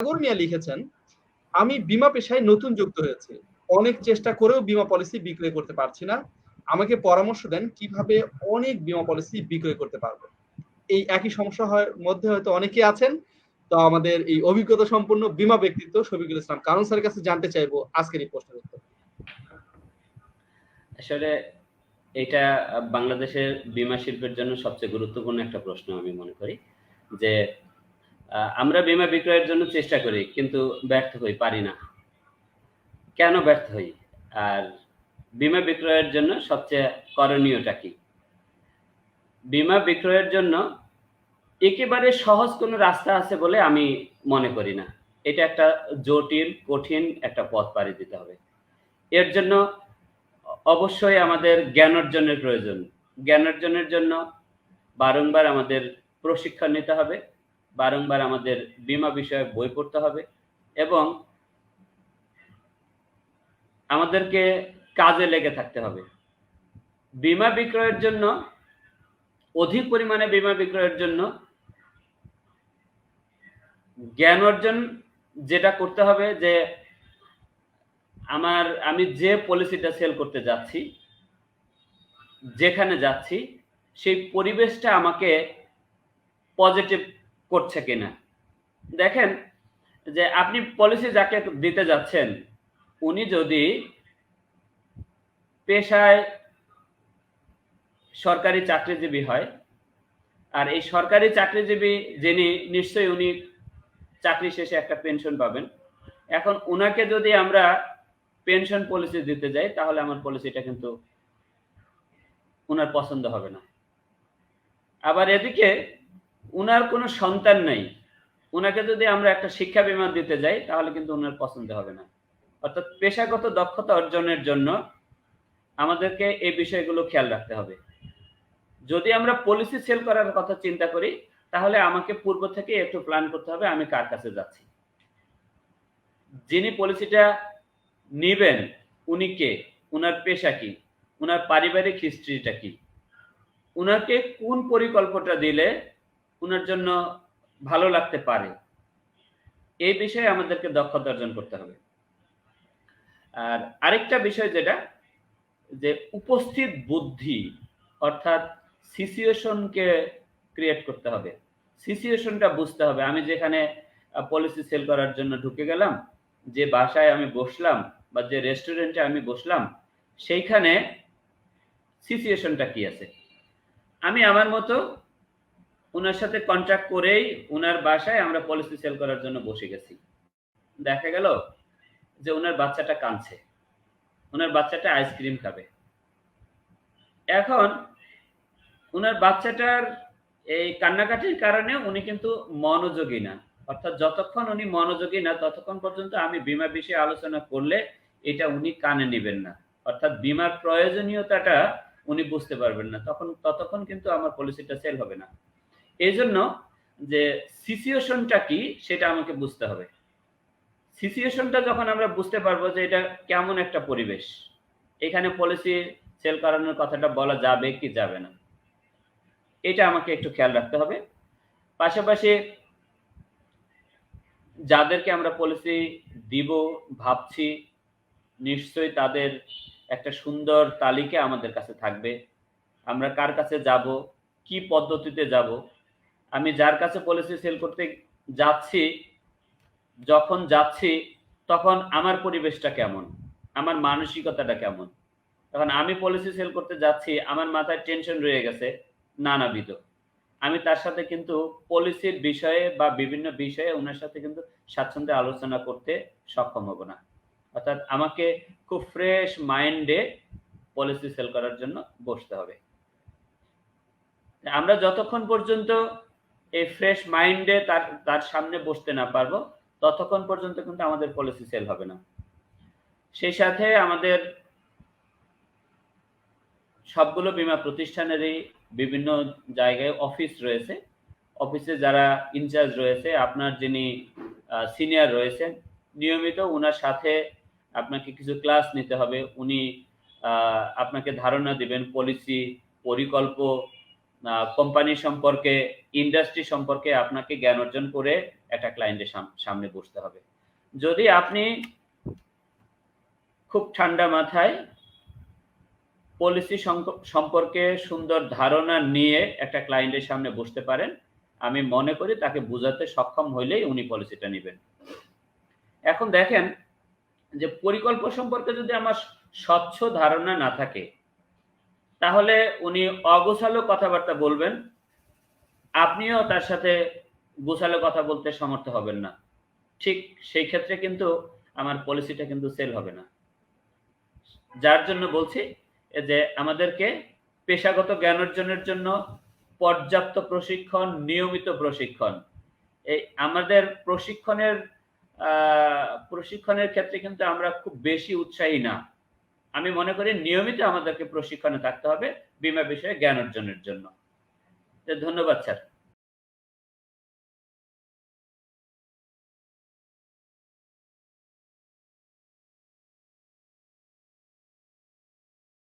সাগর মিয়া লিখেছেন, আমি বিমা পেশায় নতুন যুক্ত হয়েছে। অনেক চেষ্টা করেও বিমা পলিসি বিক্রয় করতে পারছি না। আমাকে পরামর্শ দেন কীভাবে অনেক বিমা পলিসি বিক্রয় করতে পারব। এই একই সমস্যা হয়, মধ্যে হয়তো অনেকে আছেন, তো আমাদের এই অভিজ্ঞতা সম্পন্ন বিমা ব্যক্তিত্ব শফিকুল ইসলাম কারণ স্যারের কাছে জানতে চাইব আজকের এই প্রশ্নের উত্তর। আসলে এটা বাংলাদেশের বিমা শিল্পের জন্য সবচেয়ে গুরুত্বপূর্ণ একটা প্রশ্ন আমি মনে করি, যে আমরা বিমা বিক্রয়ের জন্য চেষ্টা করি, কিন্তু ব্যর্থ হই, পারি না। কেন ব্যর্থ হই? আর বিমা বিক্রয়ের জন্য সবচেয়ে করণীয়টা কি? বিমা বিক্রয়ের জন্য একেবারে সহজ কোনো রাস্তা আছে বলে আমি মনে করি না। এটা একটা জটিল, কঠিন একটা পথ পাড়ি দিতে হবে। এর জন্য অবশ্যই আমাদের জ্ঞান অর্জনের প্রয়োজন। জ্ঞান অর্জনের জন্য বারংবার আমাদের প্রশিক্ষণ নিতে হবে। বারংবার আমাদের বিমা বিষয়ে বই পড়তে হবে এবং আমাদেরকে কাজে লেগে থাকতে হবে। বিমা বিক্রয়ের জন্য, অধিক পরিমাণে বিমা বিক্রয়ের জন্য জ্ঞান অর্জন যেটা করতে হবে যে আমার, আমি যে পলিসিটা সেল করতে যাচ্ছি, যেখানে যাচ্ছি, সেই পরিবেশটা আমাকে পজিটিভ করছে কিনা। দেখেন যে আপনি পলিসি যাকে দিতে যাচ্ছেন, উনি যদি পেশায় সরকারি চাকরিজীবী হয়, আর এই সরকারি চাকরিজীবী যিনি, নিশ্চয়ই উনি চাকরি শেষে একটা পেনশন পাবেন। এখন উনাকে যদি আমরা পেনশন পলিসি দিতে যাই, তাহলে আমার পলিসিটা কিন্তু উনার পছন্দ হবে না। আবার এদিকে উনার কোনো সন্তান নেই। উনাকে যদি আমরা একটা শিক্ষা বিমা দিতে যাই, তাহলে কিন্তু উনার পছন্দ হবে না। অর্থাৎ পেশাগত দক্ষতা অর্জনের জন্য আমাদেরকে এই বিষয়গুলো খেয়াল রাখতে হবে। যদি আমরা পলিসি সেল করার কথা চিন্তা করি, তাহলে আমাকে পূর্ব থেকে একটু প্ল্যান করতে হবে, আমি কার কাছে যাচ্ছি। যিনি পলিসিটা নিবেন, উনি কে? উনার পেশা কি? উনার পারিবারিক হিস্ট্রিটা কি? উনাকে কোন পরিকল্পনা দিলে উনার জন্য ভালো লাগতে পারে। এই বিষয়ে আমাদেরকে দক্ষতা অর্জন করতে হবে। আর আরেকটা বিষয় যেটা, যে উপস্থিত বুদ্ধি, অর্থাৎ সিচুয়েশনকে ক্রিয়েট করতে হবে। সিচুয়েশনটা বুঝতে হবে। আমি যেখানে পলিসি সেল করার জন্য ঢুকে গেলাম, যে বাসায় আমি বসলাম বা যে রেস্টুরেন্টে আমি বসলাম, সেইখানে সিচুয়েশনটা কি আছে? আমি আমার মতো ওনার সাথে কন্ট্যাক্ট করেই ওনার বাসায় আমরা পলিসি সেল করার জন্য বসে গেছি। দেখা গেল যে ওনার বাচ্চাটা কাঁদছে। ওনার বাচ্চাটা আইসক্রিম খাবে। এখন ওনার বাচ্চাটার এই কান্নাকাটির কারণে উনি কিন্তু মনোযোগী না। অর্থাৎ যতক্ষণ উনি মনোযোগী না, ততক্ষণ পর্যন্ত আমি বিমা বিষয়ে আলোচনা করলে এটা উনি কানে নেবেন না। অর্থাৎ বিমার প্রয়োজনীয়তাটা উনি বুঝতে পারবেন না। তখন ততক্ষণ কিন্তু আমার পলিসিটা সেল হবে না। এই জন্য যে সিচুয়েশনটা কি সেটা আমাকে বুঝতে হবে। সিচুয়েশনটা যখন আমরা বুঝতে পারব যে এটা কেমন একটা পরিবেশ, এখানে পলিসি সেল করানোর কথাটা বলা যাবে কি যাবে না, এটা আমাকে একটু খেয়াল রাখতে হবে। পাশাপাশি যাদেরকে আমরা পলিসি দিব ভাবছি, নিশ্চয়ই তাদের একটা সুন্দর তালিকা আমাদের কাছে থাকবে। আমরা কার কাছে যাব, কি পদ্ধতিতে যাব আমি যার কাছে পলিসি সেল করতে যাচ্ছি, যখন যাচ্ছি, তখন আমার পরিবেশটা কেমন? আমার মানসিকতাটা কেমন? তখন আমি পলিসি সেল করতে যাচ্ছি, আমার মাথায় টেনশন রয়ে গেছে নানাবিধ। আমি তার সাথে কিন্তু পলিসির বিষয়ে বা বিভিন্ন বিষয়ে ওনার সাথে কিন্তু স্বাচ্ছন্দ্যে আলোচনা করতে সক্ষম হব না। অর্থাৎ আমাকে খুব ফ্রেশ মাইন্ডে পলিসি সেল করার জন্য বসতে হবে। আমরা যতক্ষণ পর্যন্ত এই ফ্রেশ মাইন্ডে তার তার সামনে বসতে না পারব, ততক্ষণ পর্যন্ত কিন্তু আমাদের পলিসি সেল হবে না। সেই সাথে আমাদের সবগুলো বিমা প্রতিষ্ঠানেরই বিভিন্ন জায়গায় অফিস রয়েছে। অফিসে যারা ইনচার্জ রয়েছে, আপনার যিনি সিনিয়র রয়েছেন, নিয়মিত ওনার সাথে আপনাকে কিছু ক্লাস নিতে হবে। উনি আপনাকে ধারণা দিবেন পলিসি পরিকল্প কোম্পানি সম্পর্কে ইন্ডাস্ট্রি সম্পর্কে আপনাকে জ্ঞান অর্জন করে একটা ক্লায়েন্টের সামনে বসতে হবে। যদি আপনি খুব ঠান্ডা মাথায় পলিসি সম্পর্কে সুন্দর ধারণা নিয়ে একটা ক্লায়েন্টের সামনে বসতে পারেন, আমি মনে করি তাকে বোঝাতে সক্ষম হইলেই উনি পলিসিটা নেবেন। এখন দেখেন যে পরিকল্পনা সম্পর্কে যদি আমার স্বচ্ছ ধারণা না থাকে তাহলে উনি অগোছালো কথাবার্তা বলবেন, আপনিও তার সাথে গোছালো কথা বলতে সমর্থ হবেন না। ঠিক সেই ক্ষেত্রে কিন্তু আমার পলিসিটা কিন্তু সেল হবে না। যার জন্য বলছি যে আমাদেরকে পেশাগত জ্ঞান অর্জনের জন্য পর্যাপ্ত প্রশিক্ষণ, নিয়মিত প্রশিক্ষণ। এই আমাদের প্রশিক্ষণের প্রশিক্ষণের ক্ষেত্রে কিন্তু আমরা খুব বেশি উৎসাহী না। আমি মনে করি নিয়মিত আমাদেরকে প্রশিক্ষণে থাকতে হবে, বিমা বিষয়ে জ্ঞান অর্জনের জন্য। ধন্যবাদ, স্যার।